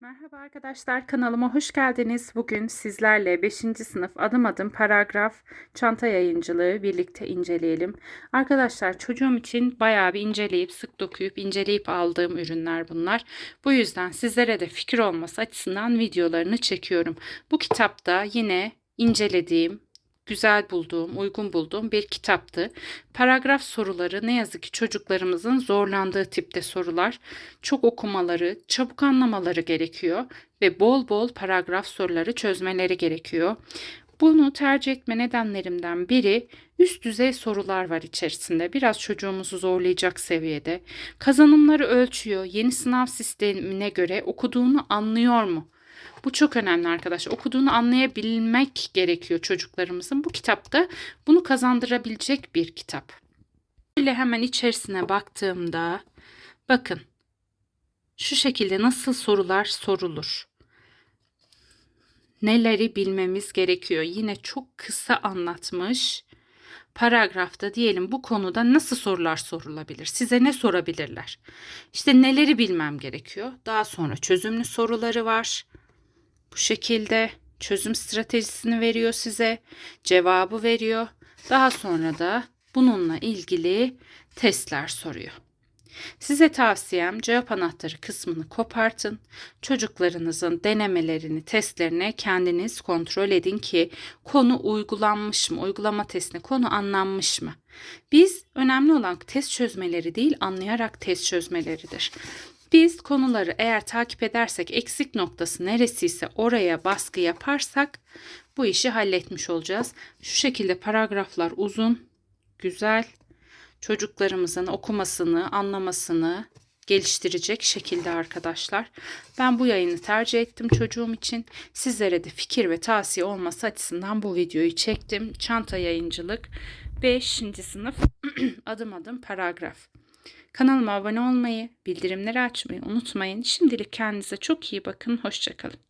Merhaba arkadaşlar kanalıma hoş geldiniz. Bugün sizlerle 5. sınıf adım adım paragraf çanta yayıncılığı birlikte inceleyelim. Arkadaşlar çocuğum için bayağı bir inceleyip sık dokuyup inceleyip aldığım ürünler bunlar. Bu yüzden sizlere de fikir olması açısından videolarını çekiyorum. Bu kitapta yine incelediğim güzel bulduğum, uygun bulduğum bir kitaptı. Paragraf soruları ne yazık ki çocuklarımızın zorlandığı tipte sorular. Çok okumaları, çabuk anlamaları gerekiyor ve bol bol paragraf soruları çözmeleri gerekiyor. Bunu tercih etme nedenlerimden biri üst düzey sorular var içerisinde. Biraz çocuğumuzu zorlayacak seviyede. Kazanımları ölçüyor. Yeni sınav sistemine göre okuduğunu anlıyor mu? Bu çok önemli arkadaşlar. Okuduğunu anlayabilmek gerekiyor çocuklarımızın. Bu kitapta bunu kazandırabilecek bir kitap. Şöyle hemen içerisine baktığımda bakın şu şekilde nasıl sorular sorulur. Neleri bilmemiz gerekiyor? Yine çok kısa anlatmış. Paragrafta diyelim bu konuda nasıl sorular sorulabilir? Size ne sorabilirler? İşte neleri bilmem gerekiyor? Daha sonra çözümlü soruları var. Bu şekilde çözüm stratejisini veriyor size, cevabı veriyor. Daha sonra da bununla ilgili testler soruyor. Size tavsiyem cevap anahtarı kısmını kopartın. Çocuklarınızın denemelerini, testlerini kendiniz kontrol edin ki konu uygulanmış mı, uygulama testine konu anlanmış mı? Biz önemli olan test çözmeleri değil, anlayarak test çözmeleridir. Biz konuları eğer takip edersek eksik noktası neresiyse oraya baskı yaparsak bu işi halletmiş olacağız. Şu şekilde paragraflar uzun, güzel. Çocuklarımızın okumasını, anlamasını geliştirecek şekilde arkadaşlar. Ben bu yayını tercih ettim çocuğum için. Sizlere de fikir ve tavsiye olması açısından bu videoyu çektim. Çanta yayıncılık 5. sınıf adım adım paragraf. Kanalıma abone olmayı, bildirimleri açmayı unutmayın. Şimdilik kendinize çok iyi bakın. Hoşçakalın.